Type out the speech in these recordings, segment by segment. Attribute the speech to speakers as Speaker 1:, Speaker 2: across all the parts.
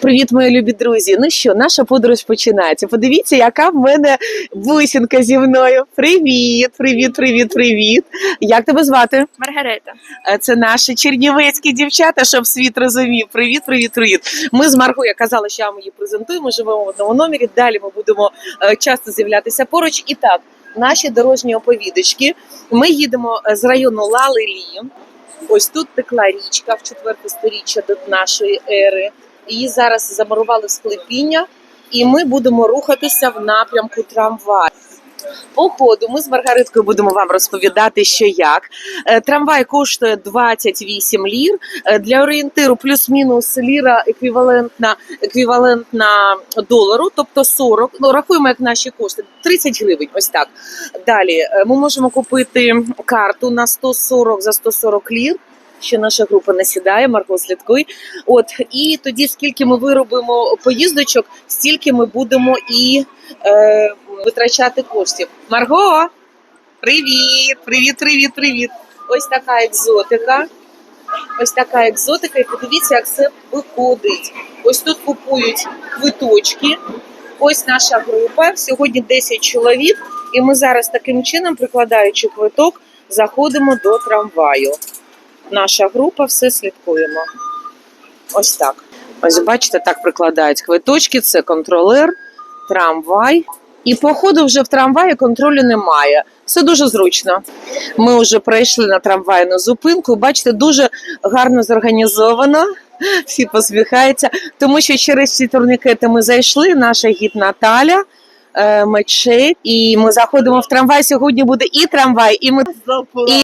Speaker 1: Привіт, мої любі друзі. Ну що, наша подорож починається. Подивіться, яка в мене бусинка зі мною. Привіт, привіт, привіт, привіт. Як тебе звати?
Speaker 2: Маргарита.
Speaker 1: Е, Це наші чернівецькі дівчата, щоб світ розумів. Привіт, привіт, привіт. Ми з Марго, я казала, що я вам її презентую. Ми живемо в одному номері. Далі ми будемо е, часто з'являтися поруч. І так, наші дорожні оповідачки. Ми їдемо е, з району Лалелі. Ось тут текла річка в четверте сторіччя до нашої ери. Її зараз замурували в склепіння, і ми будемо рухатися в напрямку трамваю. По ходу ми з Маргариткою будемо вам розповідати, що як. Е, Трамвай коштує 28 лір. Е, Для орієнтиру плюс-мінус ліра еквівалентна, еквівалентна долару, тобто 40. Ну, рахуємо як наші кошти. 30 гривень, ось так. Далі е, ми можемо купити карту на 140 за 140 лір. Що наша група не сідає, Марко слідкуй. От і тоді, скільки ми виробимо поїздочок, стільки ми будемо і е, витрачати коштів. Марго, привіт, привіт, привіт, привіт. Ось така екзотика. Ось така екзотика, і подивіться, як це виходить. Ось тут купують квиточки. Ось наша група. Сьогодні 10 чоловік, і ми зараз таким чином, прикладаючи квиток, заходимо до трамваю. Наша група все слідкуємо. Ось так. Ось бачите, так прикладають квиточки. Це контролер, трамвай. І по ходу вже в трамваї контролю немає. Все дуже зручно. Ми вже прийшли на трамвайну зупинку. Бачите, дуже гарно зорганізовано. Всі посміхаються, тому що через ці турнікети ми зайшли. Наша гід Наталя, е, мечеть, і ми заходимо в трамвай. Сьогодні буде і трамвай, і ми і,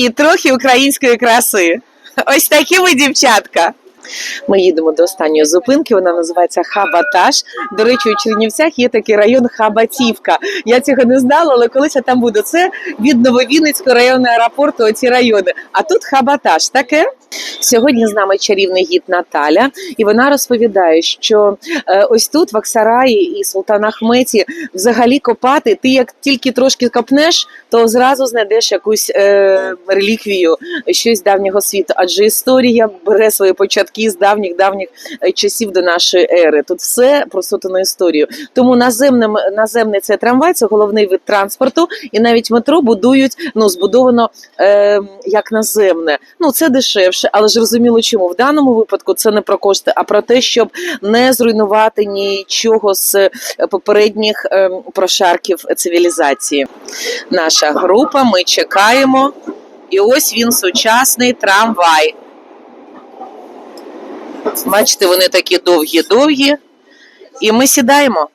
Speaker 1: і трохи української краси. Ось такі ми дівчатка. Ми їдемо до останньої зупинки. Вона називається Хабатаж. До речі, у Чернівцях є такий район Хабатівка. Я цього не знала, але колись я там буду. Це від Нововінницького районного аеропорту. Оці райони. А тут Хабатаж. Таке. Сьогодні з нами чарівний гід Наталя, і вона розповідає, що е, ось тут, в Аксараї і Султан Ахметі, взагалі копати. Ти як тільки трошки копнеш, то зразу знайдеш якусь е, реліквію, щось давнього світу. Адже історія бере свої початки з давніх давніх е, часів до нашої ери. Тут все просуто на історію. Тому наземним наземний цей трамвай це головний вид транспорту, і навіть метро будують ну збудовано е, як наземне. Ну це дешевше, але ж розуміло, чому в даному випадку це не про кошти, а про те, щоб не зруйнувати нічого з е, попередніх е, прошарків цивілізації. Наша група, ми чекаємо. І ось він сучасний трамвай. Бачите, вони такі довгі-довгі. І ми сідаємо.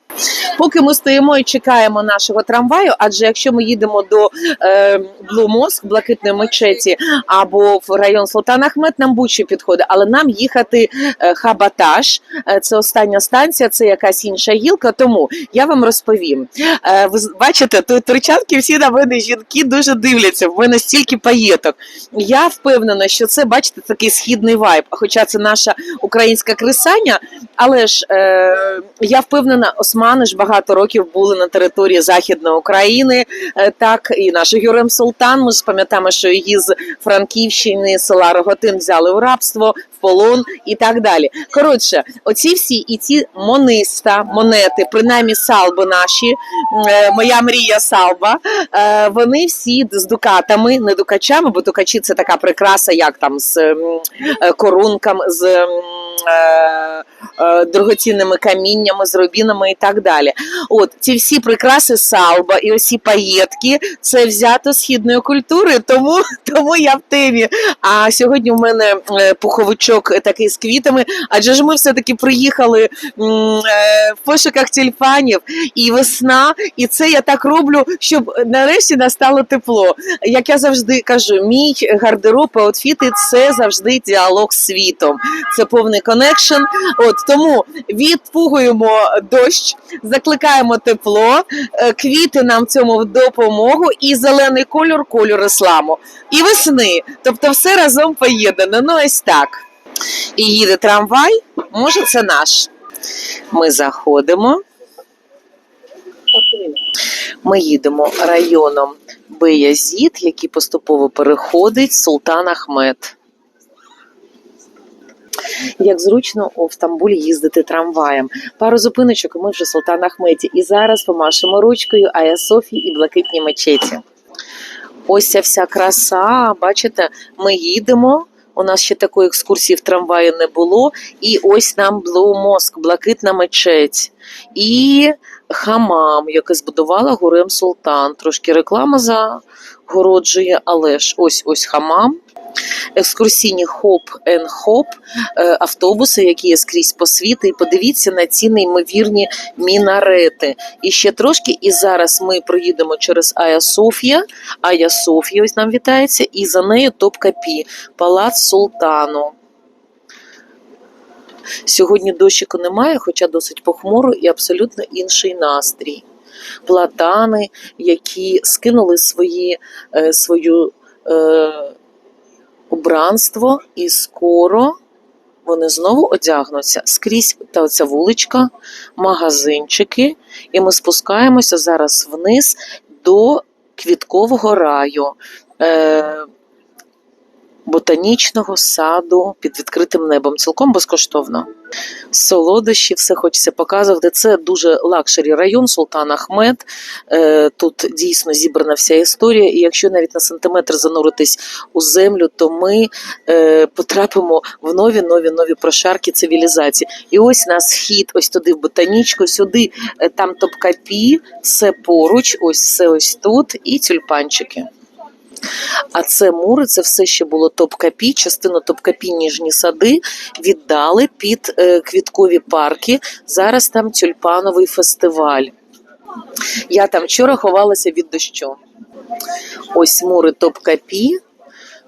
Speaker 1: Поки ми стоїмо і чекаємо нашого трамваю, адже якщо ми їдемо до е, Блу Моск, блакитної мечеті, або в район Султан Ахмед, нам будь-що підходить, але нам їхати е, Хабатаж, е, це остання станція, це якась інша гілка. Тому я вам розповім. Е, ви бачите, тут турчанки всі на мене жінки дуже дивляться. В мене стільки паєток. Я впевнена, що це, бачите, такий східний вайб. Хоча це наша українська крисання, але ж е, я впевнена, османи ж багато років були на території Західної України. Е, так і наш Юрем Султан. Ми ж пам'ятаємо, що її з Франківщини, села Роготин взяли у рабство, в полон і так далі. Коротше, оці всі і ці мониста, монети, принаймні салби наші, е, моя мрія салба. е, вони всі з дукатами, не дукачами, бо дукачі це така прикраса, як там з корунками, з дорогоцінними каміннями, з рубінами і так далі. От ці всі прикраси салба і усі паєтки це взято східної культури, тому, тому я в темі. А сьогодні в мене е, пуховичок такий з квітами, адже ж ми все-таки приїхали е, в пошуках тюльпанів і весна, і це я так роблю, щоб нарешті настало тепло. Як я завжди кажу, мій гардероб аутфіти – це завжди діалог з світом. Це повний коннекшн. От тому відпугуємо дощ, закликаємо тепло, е, квіти нам в цьому в допомогу, і зелений кольор кольор ісламу, і весни. Тобто все разом поєднано. Ну ось так. І їде трамвай, може, це наш. Ми заходимо. Ми їдемо районом Беязід, який поступово переходить Султан Ахмед. Як зручно у Стамбулі їздити трамваєм. Пару зупиночок, і ми вже в Султан Ахметі. І зараз помашемо ручкою Ая Софії і блакитні мечеті. Ось ця вся краса. Бачите, ми їдемо. У нас ще такої екскурсії в трамваї не було. І ось нам Mosque, блакитна мечеть. І хамам, який збудувала Гурем Султан. Трошки реклама загороджує, але ж ось ось хамам. Екскурсійні хоп ен хоп е, автобуси, які є скрізь по світу. І подивіться на ці неймовірні мінарети. І ще трошки, і зараз ми проїдемо через Ая Софія. Ая Софія ось нам вітається, і за нею Топкапі, палац Султану. Сьогодні дощику немає, хоча досить похмуро і абсолютно інший настрій. Платани, які скинули свої, е, свою е, убранство, і скоро вони знову одягнуться скрізь та ця вуличка, магазинчики, і ми спускаємося зараз вниз до квіткового раю. Е, Ботанічного саду під відкритим небом, цілком безкоштовно. Солодощі, все хочеться показувати. Це дуже лакшері район Султан Ахмед. Е, Тут дійсно зібрана вся історія. І якщо навіть на сантиметр зануритись у землю, то ми е, потрапимо в нові нові нові прошарки цивілізації. І ось нас вхід, ось туди в ботанічку, сюди е, там топкапі, все поруч, ось все ось тут, і тюльпанчики. А це мури, це все ще було топкапі, частину топкапі ніжні сади віддали під е, квіткові парки. Зараз там тюльпановий фестиваль. Я там вчора ховалася від дощу. Ось мури топкапі.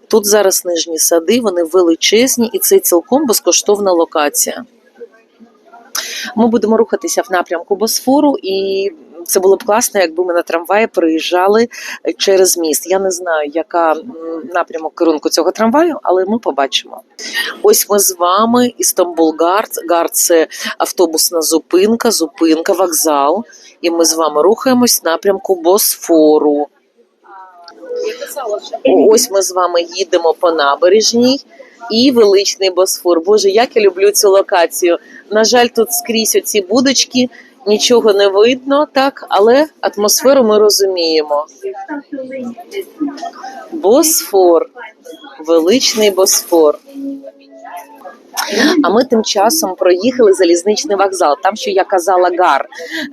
Speaker 1: Тут зараз нижні сади, вони величезні, і це цілком безкоштовна локація. Ми будемо рухатися в напрямку Босфору, і це було б класно, якби ми на трамваї переїжджали через міст. Я не знаю, яка напрямок керунку цього трамваю, але ми побачимо. Ось ми з вами Істамбул Гард. Гард це автобусна зупинка, зупинка, вокзал. І ми з вами рухаємось напрямку Босфору. Ось ми з вами їдемо по набережній і величний Босфор. Боже, як я люблю цю локацію. На жаль, тут скрізь оці будочки, нічого не видно, так, але атмосферу ми розуміємо. Босфор, величний Босфор. А ми тим часом проїхали залізничний вокзал. Там, що я казала, гар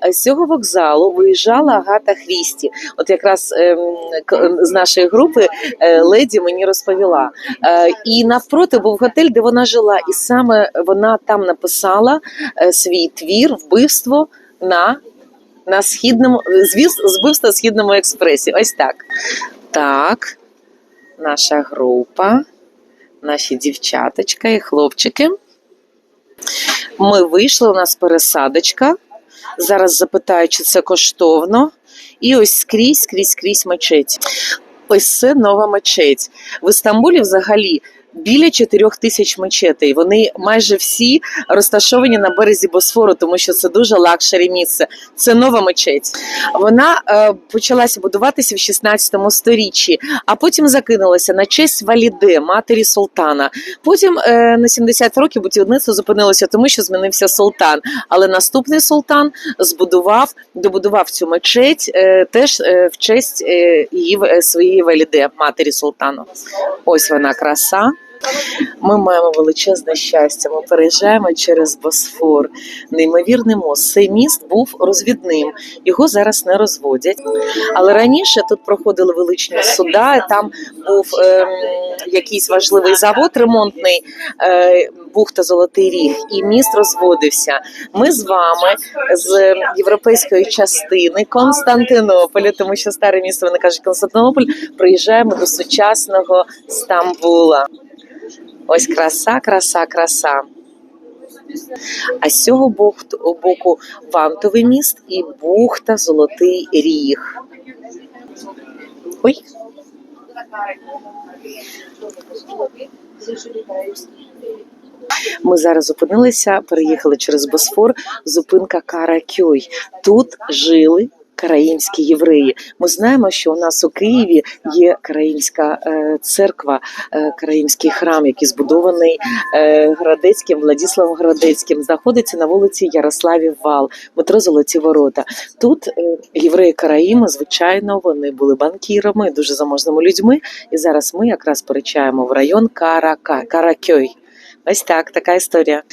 Speaker 1: Е, з цього вокзалу виїжджала Агата Хрісті. От якраз ем, к- з нашої групи е, леді мені розповіла. Е, і навпроти був готель, де вона жила, і саме вона там написала свій твір вбивство на. На східному звіз збивство на східному експресі. Ось так. Так, наша група, наші дівчаточка і хлопчики. Ми вийшли, у нас пересадочка. Зараз запитаю, чи це коштовно. І ось скрізь, скрізь, скрізь мечеть. Ось це нова мечеть. В Істамбулі взагалі біля 4 тисяч мечетей. Вони майже всі розташовані на березі Босфору, тому що це дуже лакшері місце. Це нова мечеть. Вона е, почалася будуватися в 16 сторіччі, а потім закинулася на честь Валіде, матері султана. Потім е, на 70 років будівництво зупинилося, тому що змінився султан. Але наступний султан збудував, добудував цю мечеть е, теж е, в честь е, її е, своєї Валіде, матері султану. Ось вона краса. Ми маємо величезне щастя. Ми переїжджаємо через Босфор. Неймовірний мост. Цей міст був розвідним. Його зараз не розводять. Але раніше тут проходили величні суда. Там був ем, якийсь важливий завод ремонтний, е, бухта Золотий Ріг, і міст розводився. Ми з вами з європейської частини Константинополя, тому що старе місто вони кажуть Константинополь, приїжджаємо до сучасного Стамбула. Ось краса, краса, краса. А з цього боку, вантовий міст і бухта Золотий Ріг. Ой. Ми зараз зупинилися, переїхали через Босфор. Зупинка Каракьой. Тут жили караїмські євреї. Ми знаємо, що у нас у Києві є караїмська е, церква, е, караїмський храм, який збудований е, Градецьким, Владіславом Градецьким, знаходиться на вулиці Ярославів Вал, метро Золоті Ворота. Тут євреї Караїми, звичайно, вони були банкірами, дуже заможними людьми. І зараз ми якраз перечаємо в район Карака, Каракьой. Ось так, така історія.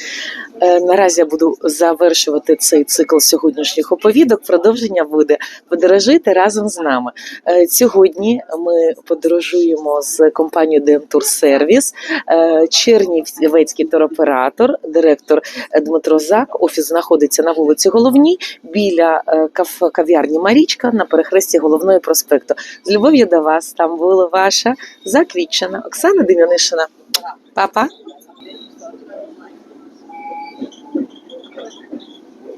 Speaker 1: Е, наразі я буду завершувати цей цикл сьогоднішніх оповідок. Продовження буде подорожити разом з нами. Е, сьогодні ми подорожуємо з компанією Дентур Сервіс, е, Чернівецький туроператор, директор Дмитро Зак. Офіс знаходиться на вулиці Головній біля е, кав'ярні Марічка на перехресті головної проспекту. З любов'ю до вас там була ваша заквітчена Оксана Дем'янишина. Папа.